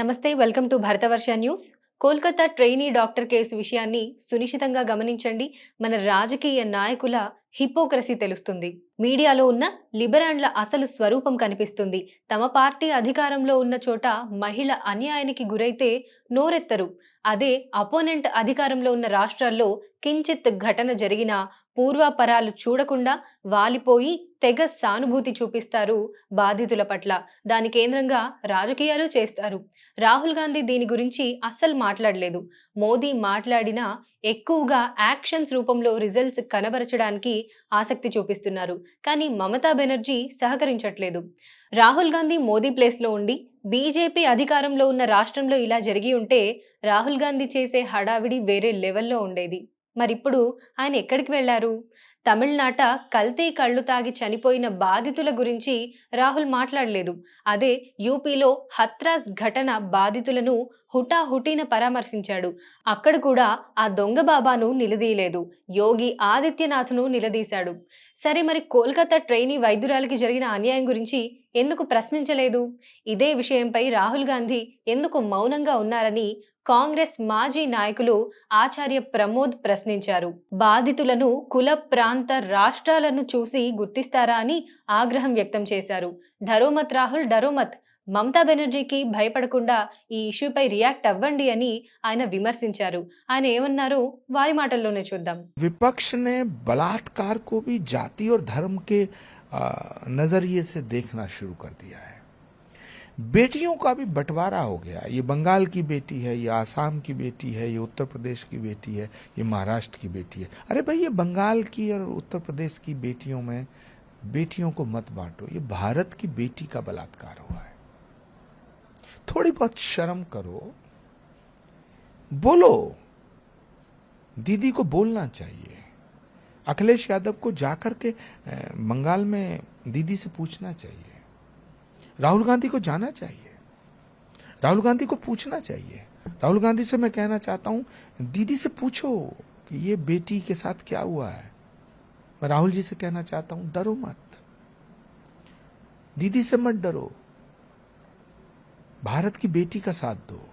నమస్తే welcome to Bharatavarsha news. Kolkata trainee doctor case విషయాన్ని సునిశ్చితంగా గమనించండి. మన రాజకీయ నాయకుల హిపోక్రసీ తెలుస్తుంది. మీడియాలో ఉన్న లిబరాండ్ల అసలు స్వరూపం కనిపిస్తుంది. తమ పార్టీ అధికారంలో ఉన్న చోట మహిళ అన్యాయానికి గురైతే నోరెత్తరు. అదే అపోనెంట్ అధికారంలో ఉన్న రాష్ట్రాల్లో కించిత్ ఘటన జరిగినా పూర్వాపరాలు చూడకుండా వాలిపోయి తెగ సానుభూతి చూపిస్తారు బాధితుల పట్ల. దాని కేంద్రంగా రాజకీయాలు చేస్తారు. రాహుల్ గాంధీ దీని గురించి అస్సలు మాట్లాడలేదు. మోదీ మాట్లాడినా ఎక్కువగా యాక్షన్స్ రూపంలో రిజల్ట్స్ కనబరచడానికి ఆసక్తి చూపిస్తున్నారు. కానీ మమతా బెనర్జీ సహకరించట్లేదు. రాహుల్ గాంధీ మోదీ ప్లేస్లో ఉండి బీజేపీ అధికారంలో ఉన్న రాష్ట్రంలో ఇలా జరిగి ఉంటే రాహుల్ గాంధీ చేసే హడావిడి వేరే లెవెల్లో ఉండేది. మరిప్పుడు ఆయన ఎక్కడికి వెళ్ళారు తమిళనాట కల్తీ కళ్ళు తాగి చనిపోయిన బాధితుల గురించి రాహుల్ మాట్లాడలేదు. అదే యూపీలో హత్రాస్ ఘటన బాధితులను హుటాహుటీన పరామర్శించాడు. అక్కడ కూడా ఆ దొంగ బాబాను నిలదీయలేదు. యోగి ఆదిత్యనాథ్ను నిలదీశాడు. సరే మరి కోల్కతా ట్రైనీ వైద్యురాలికి జరిగిన అన్యాయం గురించి ఎందుకు ప్రశ్నించలేదు? ఇదే విషయంపై రాహుల్ గాంధీ ఎందుకు మౌనంగా ఉన్నారని కాంగ్రెస్ మాజీ నాయకులు ఆచార్య ప్రమోద్ ప్రశ్నించారు బాధితులను కుల ప్రాంత రాష్ట్రాలను చూసి గుర్తిస్తారా అని ఆగ్రహం వ్యక్తం చేశారు ఢరోమత్ రాహుల్ డరోమత్ మమతా బెనర్జీకి భయపడకుండా ఈ ఇష్యూపై రియాక్ట్ అవ్వండి అని ఆయన విమర్శించారు ఆయన ఏమన్నారో వారి మాటల్లోనే చూద్దాం विपक्ष ने बलात्कार को भी जाति और धर्म के आ, नजरिए से देखना शुरू कर दिया है बेटियों का भी बंटवारा हो गया। ये बंगाल की बेटी है, ये आसाम की बेटी है, ये उत्तर प्रदेश की बेटी है, ये महाराष्ट्र की बेटी है। अरे भाई, ये बंगाल की और उत्तर प्रदेश की बेटियों में बेटियों को मत बांटो। ये भारत की बेटी का बलात्कार हुआ है। थोड़ी बहुत शर्म करो। बोलो। दीदी को बोलना चाहिए। अखिलेश यादव को जाकर के बंगाल में दीदी से पूछना चाहिए। राहुल गांधी को जाना चाहिए। राहुल गांधी को पूछना चाहिए। राहुल गांधी से मैं कहना चाहता हूँ, दीदी से पूछो कि ये बेटी के साथ क्या हुआ है। मैं राहुल जी से कहना चाहता हूँ, डरो मत। दीदी से मत डरो। भारत की बेटी का साथ दो।